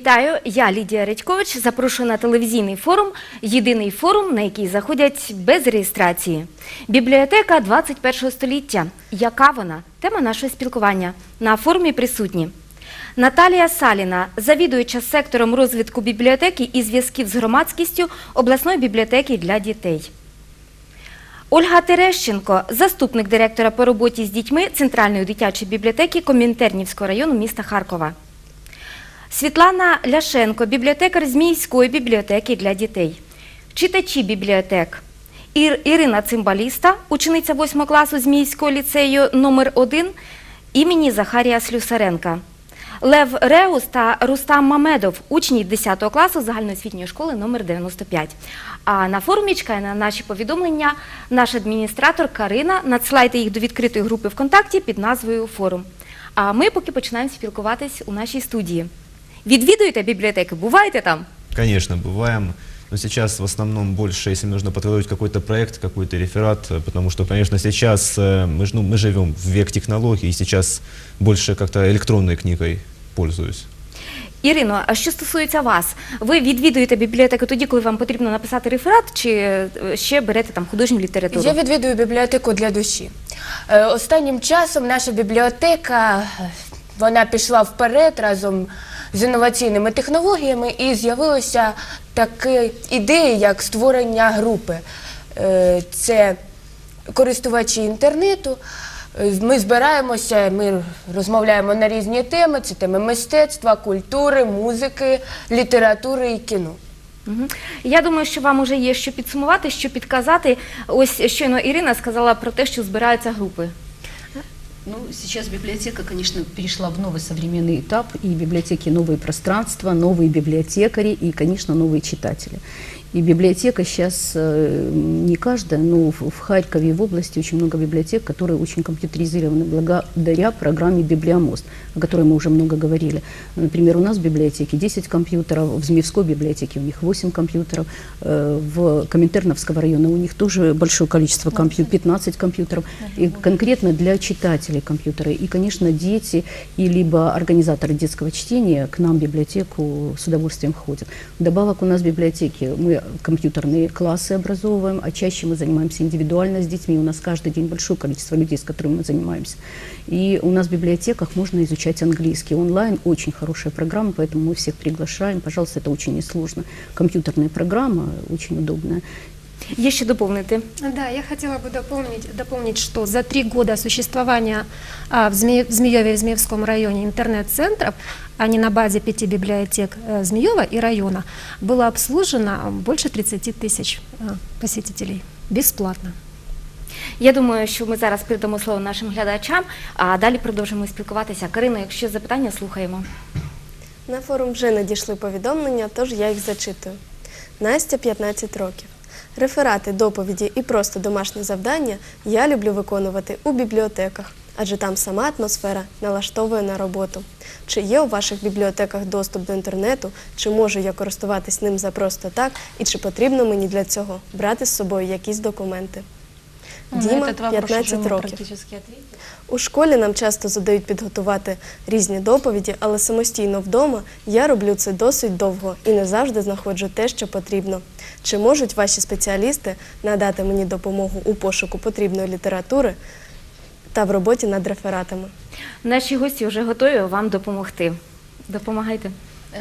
Вітаю, я Лідія Редькович. Запрошую на телевізійний форум. Єдиний форум, на який заходять без реєстрації. Бібліотека 21 століття. Яка вона? Тема нашого спілкування. На форумі присутні. Наталія Саліна, завідуюча сектором розвитку бібліотеки і зв'язків з громадськістю обласної бібліотеки для дітей. Ольга Терещенко, заступник директора по роботі з дітьми Центральної дитячої бібліотеки Комінтернівського району міста Харкова. Світлана Ляшенко, бібліотекар з міської бібліотеки для дітей. Читачі бібліотек. Ір- Ірина Цимбаліста, учениця 8 класу з міського ліцею номер 1 імені Захарія Слюсаренка. Лев Реус та Рустам Мамедов, учні 10 класу загальноосвітньої школи номер 95. А на форумі чекає на наші повідомлення наш адміністратор Карина. Надсилайте їх до відкритої групи ВКонтакті під назвою Форум. А ми поки починаємо спілкуватись у нашій студії. Відвідуєте бібліотеки? Буваєте там? Конечно, бываем. Но сейчас в основном больше, если нужно подготовить какой-то проект, какой-то реферат, э, потому что, конечно, сейчас э, мы, ж- ну, мы живем в век технологий, и сейчас больше как-то электронной книгой пользуюсь. Ірино, а що стосується вас, ви відвідуєте бібліотеку тоді, коли вам потрібно написати реферат, чи е, ще берете там художню літературу? Я відвідую бібліотеку для душі. Е, Останнім часом наша бібліотека е, вона пішла вперед разом з інноваційними технологіями і з'явилася така ідея, як створення групи. Е, Це користувачі інтернету. Е, Ми збираємося, ми розмовляємо на різні теми. Це теми мистецтва, культури, музики, літератури і кіно. Я думаю, що вам уже є що підсумувати, що підказати. Ось щойно Ірина сказала про те, що збираються групи. Ну, сейчас библиотека, конечно, перешла в новый современный этап, и в библиотеке новые пространства, новые библиотекари и, конечно, новые читатели. И библиотека сейчас э, не каждая, но в, Харькове и в области очень много библиотек, которые очень компьютеризированы благодаря программе «Библиомост», о которой мы уже много говорили. Например, у нас в библиотеке 10 компьютеров, в Змеевской библиотеке у них 8 компьютеров, э, в Коминтерновского района у них тоже большое количество компьютеров, 15 компьютеров, и конкретно для читателей компьютеры. И, конечно, дети и либо организаторы детского чтения к нам в библиотеку с удовольствием ходят. Вдобавок у нас в библиотеке мы компьютерные классы образовываем, а чаще мы занимаемся индивидуально с детьми. У нас каждый день большое количество людей, с которыми мы занимаемся. И у нас в библиотеках можно изучать английский. Онлайн очень хорошая программа, поэтому мы всех приглашаем. Пожалуйста, это очень несложно. Компьютерная программа очень удобная. Є що доповнити. Да, я хотела бы дополнить, дополнить, что за три года существования а, в, Зме, в Змееве и Змеевском районе интернет-центров, а не на базе пяти библиотек э, Змеева и района, было обслужено больше 30 тысяч а, посетителей бесплатно. Я думаю, що ми зараз передамо слово нашим глядачам, а далі продовжимо спілкуватися. Карина, якщо є запитання, слухаємо. На форум вже надійшли повідомлення, тож я їх зачитую. Настя 15 років. Реферати, доповіді і просто домашні завдання я люблю виконувати у бібліотеках, адже там сама атмосфера налаштовує на роботу. Чи є у ваших бібліотеках доступ до інтернету, чи можу я користуватись ним за просто так, і чи потрібно мені для цього брати з собою якісь документи? Діма, 15 років. У школі нам часто задають підготувати різні доповіді, але самостійно вдома я роблю це досить довго і не завжди знаходжу те, що потрібно. Чи можуть ваші спеціалісти надати мені допомогу у пошуку потрібної літератури та в роботі над рефератами? Наші гості вже готові вам допомогти. Допомагайте.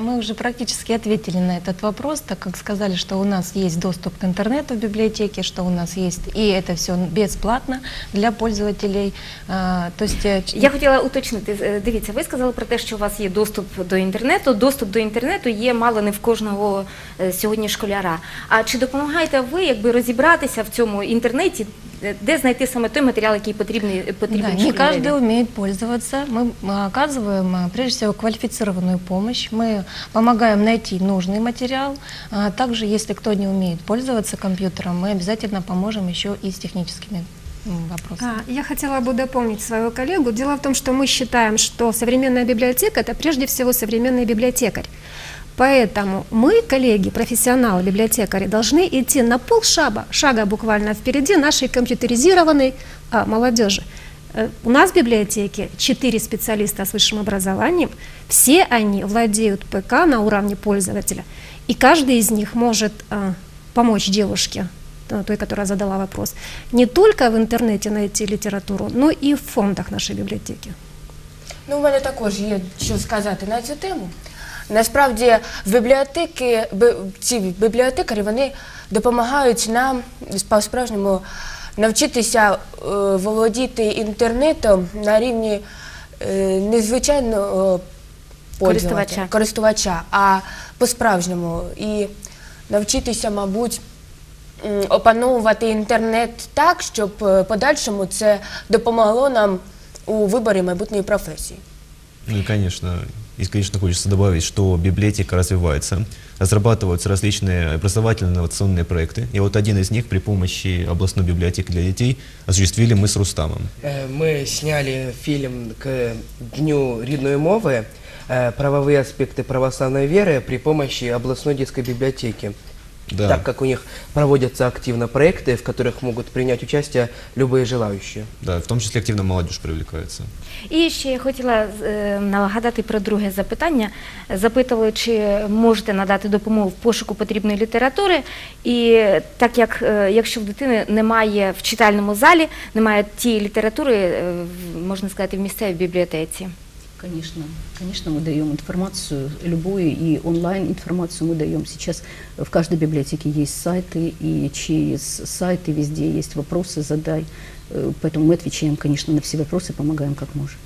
Мы уже практически ответили на этот вопрос, так как сказали, что у нас есть доступ к интернету в библиотеке, что у нас есть, и это все бесплатно для пользователей. А, То есть э, ч- Я хотіла уточнити. Е, Дивіться, ви сказали про те, що у вас є доступ до інтернету. Доступ до інтернету є мало не в кожного е, сьогодні школяра. А чи допомагаєте ви якби розібратися в цьому інтернеті, е, де знайти саме той матеріал, який потрібний потрібен Да, не школяреві? каждый умеет пользоваться. Мы а, оказываем, а, прежде всего, квалифицированную помощь. Мы помогаем найти нужный материал. А Также, если кто не умеет пользоваться компьютером, мы обязательно поможем еще и с техническими м, вопросами. А, Я хотела бы дополнить свою коллегу. Дело в том, что мы считаем, что современная библиотека – это прежде всего современный библиотекарь. Поэтому мы, коллеги, профессионалы, библиотекари, должны идти на полшага, шага буквально впереди нашей компьютеризированной а, молодежи. Э, У нас в библиотеке четыре специалиста с высшим образованием, все они владеют ПК на уровне пользователя, и каждый из них может э, помочь девушке, э, той, которая задала вопрос, не только в интернете найти литературу, но и в фондах нашей библиотеки. Ну, у мене також є що сказати на цю тему. Насправді, в бібліотеки, би- ці бібліотекарі вони допомагають нам по-справжньому навчитися е, володіти інтернетом на рівні е, незвичайного Користувача. користувача, а по-справжньому. І навчитися, мабуть, опановувати інтернет так, щоб е, подальшому це допомогло нам у виборі майбутньої професії. Ну конечно, и, конечно, хочется добавить, что библиотека развивается, разрабатываются различные образовательно-инновационные проекты. И вот один из них при помощи областной библиотеки для детей осуществили мы с Рустамом. Е, Ми сняли фільм к Дню рідної мови е, «Правовые аспекты православной веры» при помощи областной детской библиотеки. Да. Так как у них проводятся активно проекты, в которых могут принять участие любые желающие. Да, в том числе активно молодежь привлекается. І ще я хотіла е, нагадати про друге запитання. Запитували, чи можете надати допомогу в пошуку потрібної літератури. І так як е, якщо в дитини немає в читальному залі, немає тієї літератури, е, в- можна сказати, в місцевій бібліотеці. Конечно, конечно, мы даем информацию, любую и онлайн информацию мы даем. Сейчас в каждой библиотеке есть сайты, и через сайты везде есть вопросы, задай. Э, Поэтому мы отвечаем, конечно, на все вопросы, помогаем как можем.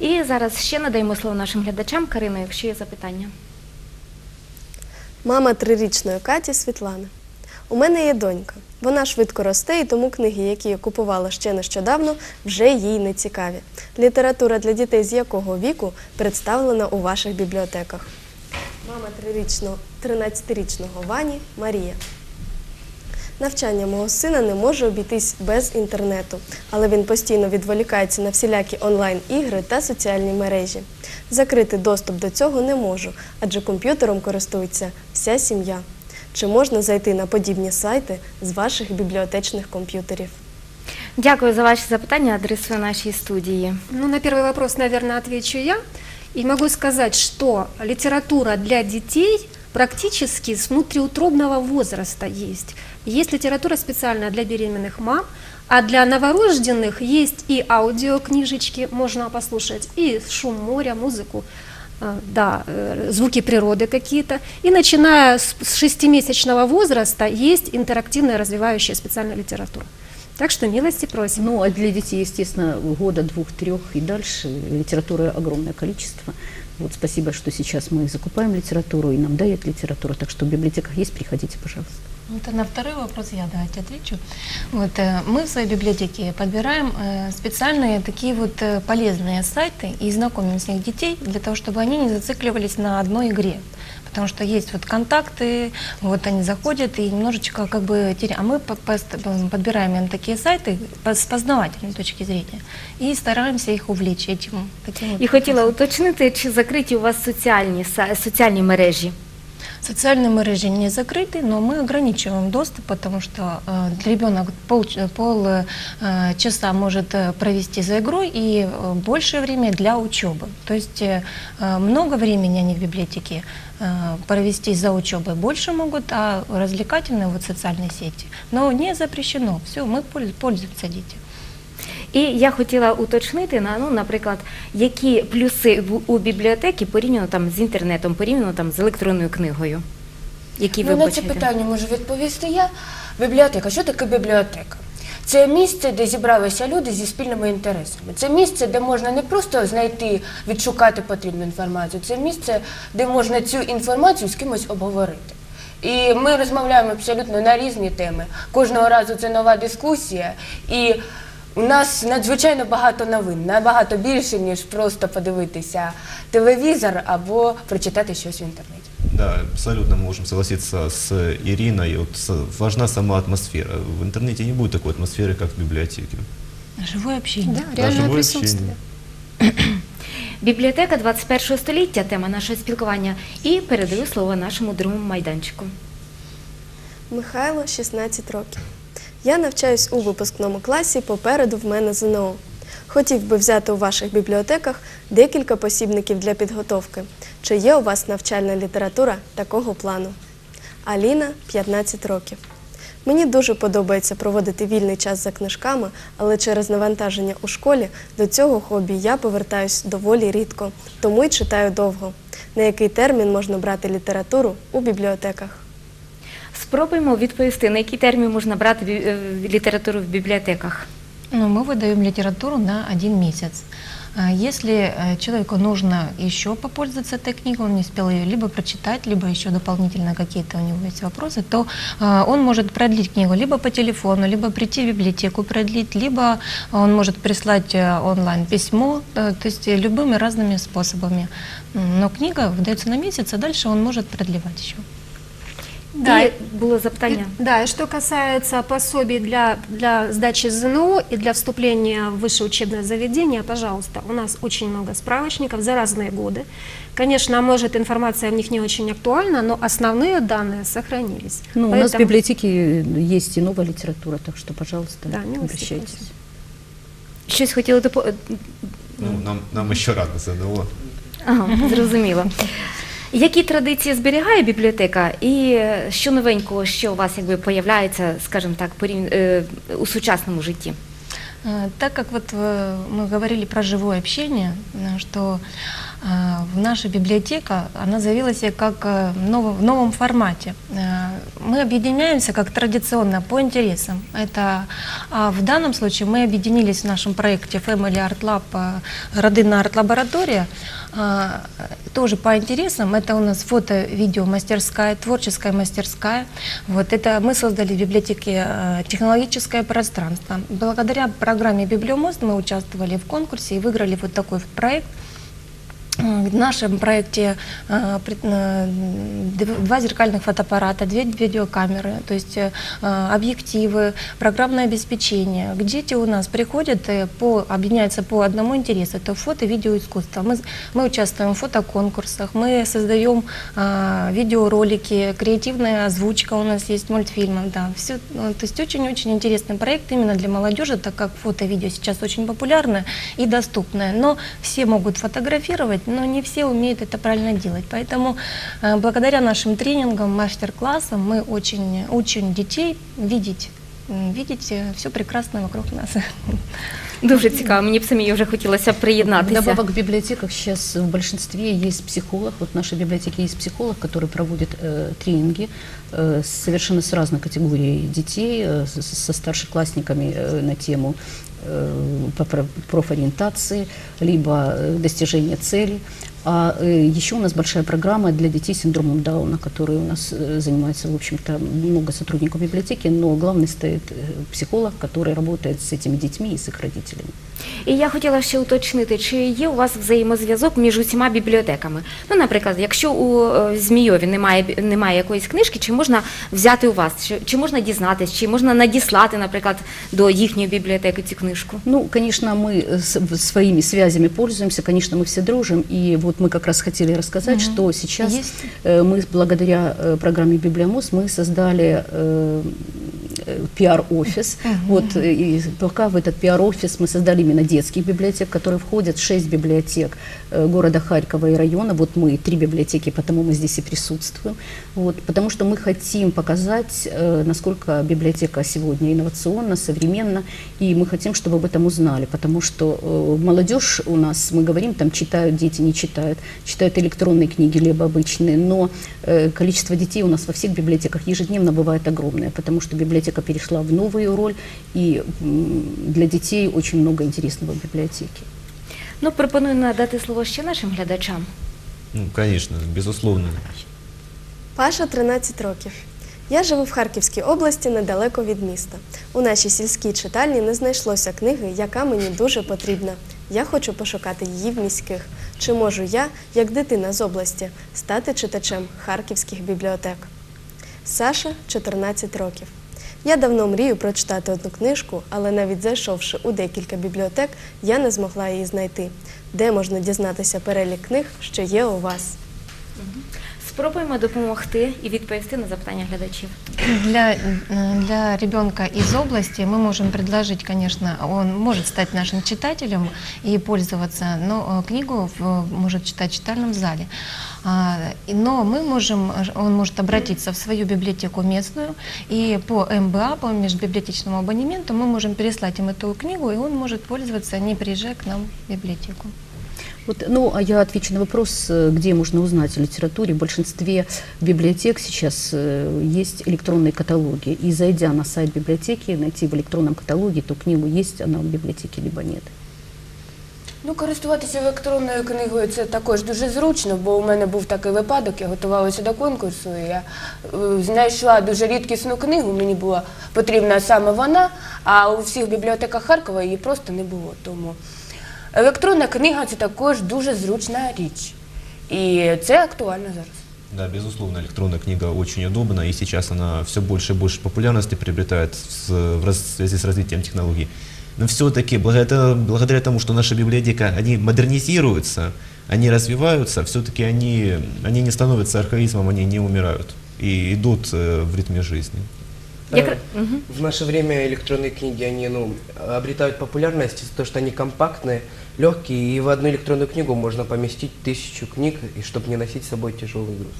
І зараз ще надаємо слово нашим глядачам. Карино, якщо є запитання. Мама трирічної Каті Світлани. У мене є донька. Вона швидко росте, і тому книги, які я купувала ще нещодавно, вже їй не цікаві. Література для дітей з якого віку представлена у ваших бібліотеках. Мама трирічного, 13-річного Вані Марія. Навчання мого сина не може обійтись без інтернету, але він постійно відволікається на всілякі онлайн-ігри та соціальні мережі. Закрити доступ до цього не можу, адже комп'ютером користується вся сім'я. Чи можна зайти на подібні сайти з ваших бібліотечних комп'ютерів? Дякую за ваші запитання. Адресую нашій студії. Ну, на первый вопрос, наверное, отвечу я. И могу сказать, что литература для детей практически с внутриутробного возраста есть. Есть литература специальная для беременных мам, а для новорожденных есть и аудиокнижечки, можно послушать, и шум моря, музыку, э, да, э, звуки природы какие-то. И начиная с с шестимесячного возраста есть интерактивная развивающая специальная литература. Так что милости просим. Ну, а для детей, естественно, года, двух, трех и дальше литературы огромное количество. Вот спасибо, что сейчас мы закупаем литературу и нам дают литературу. Так что в библиотеках есть, приходите, пожалуйста. Вот на второй вопрос я давайте отвечу. Вот, э, мы в своей библиотеке подбираем э, специальные такие вот э, полезные сайты и знакомим с них детей для того, чтобы они не зацикливались на одной игре. Потому что есть вот контакты, вот они заходят и немножечко как бы теряют. А мы по- пост- подбираем именно такие сайты по- с познавательной точки зрения и стараемся их увлечь этим. Таким вот І хотіла уточнити, чи закриті у вас соціальні, са- соціальні мережі. Социальные мережи не закрыты, но мы ограничиваем доступ, потому что э, ребенок пол, пол э, часа может э, провести за игрой и э, большее время для учебы. То есть э, э, много времени они в библиотеке э, провести за учебой больше могут, а развлекательные вот социальные сети. Но не запрещено. Все, мы польз- пользуемся дети. І я хотіла уточнити, на, ну, наприклад, які плюси у бібліотеки порівняно там з інтернетом, порівняно там з електронною книгою. Які ви Ну, на це бачите? питання можу відповісти я. Бібліотека. Що таке бібліотека? Це місце, де зібралися люди зі спільними інтересами. Це місце, де можна не просто знайти, відшукати потрібну інформацію. Це місце, де можна цю інформацію з кимось обговорити. І ми розмовляємо абсолютно на різні теми. Кожного разу це нова дискусія. І у нас надзвичайно багато новин, набагато більше, ніж просто подивитися телевізор або прочитати щось в інтернеті. Да, абсолютно можем согласиться с Ириной. Вот важна сама атмосфера. В интернете не будет такой атмосферы, как в библиотеке. Живое общение. Да, реальное живое присутствие. общение. Бібліотека 21 століття тема нашого спілкування. І передаю слово нашому другому майданчику. Михайло 16 років. Я навчаюсь у випускному класі, попереду в мене ЗНО. Хотів би взяти у ваших бібліотеках декілька посібників для підготовки. Чи є у вас навчальна література такого плану? Аліна 15 років. Мені дуже подобається проводити вільний час за книжками, але через навантаження у школі до цього хобі я повертаюсь доволі рідко, тому й читаю довго. На який термін можна брати літературу у бібліотеках? Спробуємо відповісти, на який термін можна брати бі- е, літературу в бібліотеках. Ну, мы выдаем литературу на один месяц. А Если э, человеку нужно еще попользоваться этой книгой, он не успел ее либо прочитать, либо еще дополнительно какие-то у него есть вопросы, то а, он может продлить книгу либо по телефону, либо прийти в библиотеку продлить, либо он может прислать э, онлайн письмо, э, то есть э, любыми разными способами. М, Но книга выдается на месяц, а дальше он может продлевать еще. Да, І було запитання. Да, и что касается пособий для, для сдачи ЗНО и для вступления в высшее учебное заведение, пожалуйста, у нас очень много справочников за разные годы. Конечно, может информация в них не очень актуальна, но основные данные сохранились. Ну, у нас в Поэтому- библиотеке есть и новая литература, так что, пожалуйста, Да, милости обращайтесь. просим. Щось хотіли допо... Ну, нам, нам еще рано ЗНО. Ага, зрозуміло. Які традиції зберігає бібліотека, і е, що новенького, що у вас якби появляється, скажімо так, порів- е, у сучасному житті? Э, Так как вот э, мы говорили про живое общение, э, что э, в наша библиотека, она заявила себя как э, ново- в новом формате. Мы объединяемся как традиционно по интересам. Это а в данном случае мы объединились в нашем проекте Family Art Lab, э, родинная арт-лаборатория, а, тоже по интересам. Это у нас фото-видео-мастерская, творческая мастерская. Вот это мы создали в библиотеке э, технологическое пространство. Благодаря программе «Библиомост» мы участвовали в конкурсе и выиграли вот такой вот проект. В нашем проекте э, э, дв- два зеркальных фотоаппарата, две видеокамеры, то есть э, объективы, программное обеспечение. К Дети у нас приходят, по, объединяются по одному интересу, это фото, видео, искусство. Мы, мы участвуем в фотоконкурсах, мы создаем видеоролики, креативная озвучка у нас есть мультфильмов, да, все, ну, то есть очень-очень интересный проект именно для молодежи, так как фото, видео сейчас очень популярное и доступное, но все могут фотографировать, но не все умеют это правильно делать, поэтому э, благодаря нашим тренингам, мастер-классам мы очень учим детей видеть м, видеть все прекрасное вокруг нас. Дуже цікаво, мені б самі вже хотілося приєднатися. Вдобавок в библиотеках сейчас в большинстве есть психолог. Вот в нашей библиотеке есть психолог, который проводит э, тренинги э, с- совершенно с разной категорией детей, э, с- со старшеклассниками э, на тему э, по- профориентации, либо достижение достижения целей. А э, еще у нас большая программа для детей с синдромом Дауна, которые у нас э, занимается, в общем-то, много сотрудников библиотеки, но главный стоит э, психолог, который работает с этими детьми и с их родителями. І я хотіла ще уточнити, чи є у вас взаємозв'язок між усіма бібліотеками? Ну, наприклад, якщо у е, Змійові немає бі- немає якоїсь книжки, чи можна взяти у вас, чи, чи можна дізнатись, чи можна надіслати, наприклад, до їхньої бібліотеки цю книжку? Ну, конечно, мы с- в- своими связями пользуемся, конечно, мы все дружим. И вот мы как раз хотели рассказать, что сейчас Есть. э, мы благодаря э, программе «Библиомост» мы создали э, пиар-офис. Вот, э, и пока в этот пиар-офис мы создали именно детских библиотек, в которые входят шесть библиотек э, города Харькова и района. Вот мы три библиотеки, потому мы здесь и присутствуем. Вот, потому что мы хотим показать, насколько библиотека сегодня инновационна, современна, и мы хотим, чтобы об этом узнали, потому что молодежь у нас, мы говорим, там читают дети, не читают, читают электронные книги, либо обычные, но количество детей у нас во всех библиотеках ежедневно бывает огромное, потому что библиотека перешла в новую роль, и для детей очень много интересного в библиотеке. Ну, пропоную надати слово ще нашим глядачам. Ну, конечно, безусловно. Паша 13 років. Я живу в Харківській області недалеко від міста. У нашій сільській читальні не знайшлося книги, яка мені дуже потрібна. Я хочу пошукати її в міських. Чи можу я, як дитина з області, стати читачем харківських бібліотек? Саша 14 років. Я давно мрію прочитати одну книжку, але навіть зайшовши у декілька бібліотек, я не змогла її знайти. Де можна дізнатися перелік книг, що є у вас? спробуємо допомогти і відповісти на запитання глядачів. Для, э, для ребенка из области мы можем предложить, конечно, он может стать нашим читателем и пользоваться, но э, книгу в- может читать в читальном зале. А, и- Но мы можем, он может обратиться в свою библиотеку местную, и по МБА, по межбиблиотечному абонементу, мы можем переслать им эту книгу, и он может пользоваться, не приезжая к нам в библиотеку. Вот, ну, а я отвечу на вопрос, э, где можно узнать о литературе. В большинстве библиотек сейчас э, есть электронные каталоги. И зайдя на сайт библиотеки, найти в электронном каталоге ту книгу, есть она в библиотеке, либо нет. Ну, користуватися електронною книгою це також дуже зручно, бо у мене був такий випадок, я готувалася до конкурсу, і я е, знайшла дуже рідкісну книгу, мені була потрібна саме вона, а у всіх бібліотеках Харкова її просто не було. Тому електронна книга це також дуже зручна річ. І це актуально зараз. Да, безусловно, электронная книга очень удобна, и сейчас она все больше и больше популярности приобретает с- в раз- в связи с развитием технологий. Но все-таки благодаря, благодаря тому, что наша библиотека, они модернизируются, они развиваются, все-таки они, они не становятся архаизмом, они не умирают и идут э, в ритме жизни. Мгм. В наше время электронные книги, они ну, обретают популярность из-за того, что они компактные, легкие, и в одну электронную книгу можно поместить тысячу книг, и чтобы не носить с собой тяжелый груз.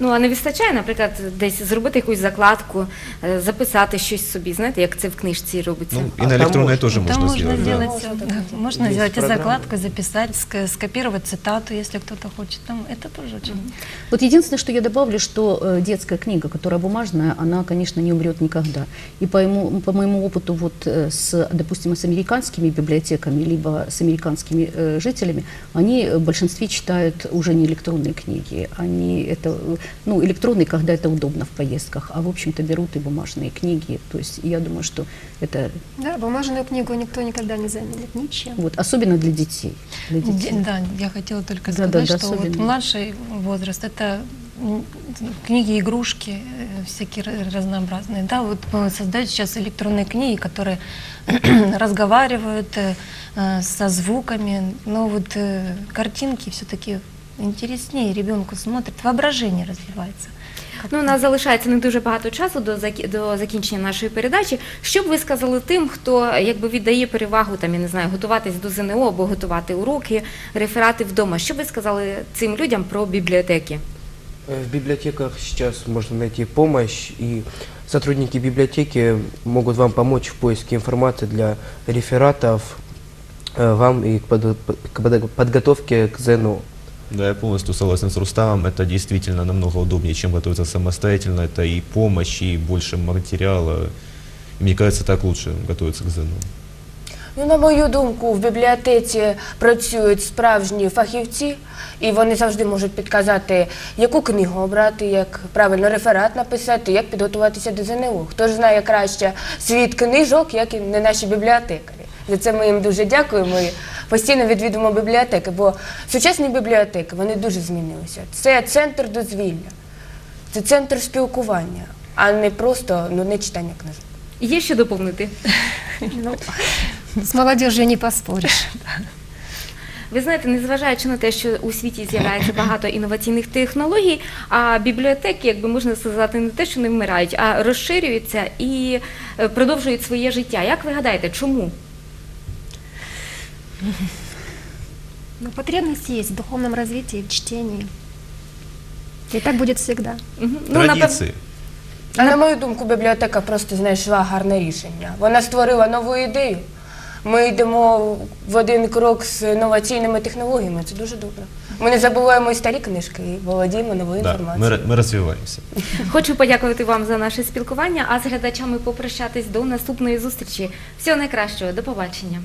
Ну а не вистачає, наприклад, десь зробити якусь закладку, е, записати щось собі, знаєте, як це в книжці робиться. Ну, А и на там электронной можно- тоже Там можно, можно сделать. да. сделать, Можно да, так можно Есть сделать и программы. закладку, записать, ска- скопировать цитату, если кто-то хочет. Там это тоже очень Вот единственное, что я добавлю, что э, детская книга, которая бумажная, она, конечно, не умрет никогда. И по, моему- по моему опыту вот э, с, допустим, с американскими библиотеками, либо с американскими э, жителями, они э, в большинстве читают уже не электронные книги. Они это, э, ну, электронные, когда это удобно в поездках, а в общем-то берут и бумажные книги. То есть я думаю, что это Да, бумажную книгу никто никогда не заменит ничем. вот особенно для детей. Для детей. Де- Да, я хотела только Да, сказать, да, да, что вот особенно. младший возраст это м, книги, игрушки, э, всякие ра- разнообразные. Да, вот э, создают сейчас электронные книги, которые разговаривают э, э, со звуками, но вот э, картинки все-таки интереснее ребенку смотрит, воображение развивается. Ну, у нас залишається не дуже багато часу до, закі- до закінчення нашої передачі. Що б ви сказали тим, хто якби віддає перевагу там, я не знаю, готуватись до ЗНО або готувати уроки, реферати вдома? Що б ви сказали цим людям про бібліотеки? Э, В библиотеках сейчас можно найти помощь, и сотрудники библиотеки могут вам помочь в поиске информации для рефератов э, вам и к, под- к под- подготовке к ЗНО. Да, я полностью согласен с Рустамом. Это действительно намного удобнее, чем готовиться самостоятельно. Это и помощь, и больше материала. И мне кажется, так лучше готовиться к ЗНО. Ну, на мою думку, в бібліотеці працюють справжні фахівці, і вони завжди можуть підказати, яку книгу обрати, як правильно реферат написати, як підготуватися до ЗНО. Хто ж знає краще світ книжок, як і не наші бібліотекарі. За це ми їм дуже дякуємо постійно відвідуємо бібліотеки, бо сучасні бібліотеки вони дуже змінилися. Це центр дозвілля, це центр спілкування, а не просто ну, не читання книжок. Є що доповнити? Ну, с молодежью не поспоришь. Ви знаєте, незважаючи на те, що у світі з'являється багато інноваційних технологій, а бібліотеки, якби можна сказати, не те, що не вмирають, а розширюються і е, продовжують своє життя. Як ви гадаєте, чому? Но потребность есть в духовном развитии, в чтении. И так будет всегда. Мгм. Ну, Традиции. А на мою думку, бібліотека просто знайшла гарне рішення. Вона створила нову ідею. Ми йдемо в один крок з інноваційними технологіями. Це дуже добре. Ми не забуваємо і старі книжки і володіємо новою Да, інформацією. ра- мы развиваемся. Хочу подякувати вам за наше спілкування, а з глядачами попрощатись до наступної зустрічі. Всього найкращого, до побачення.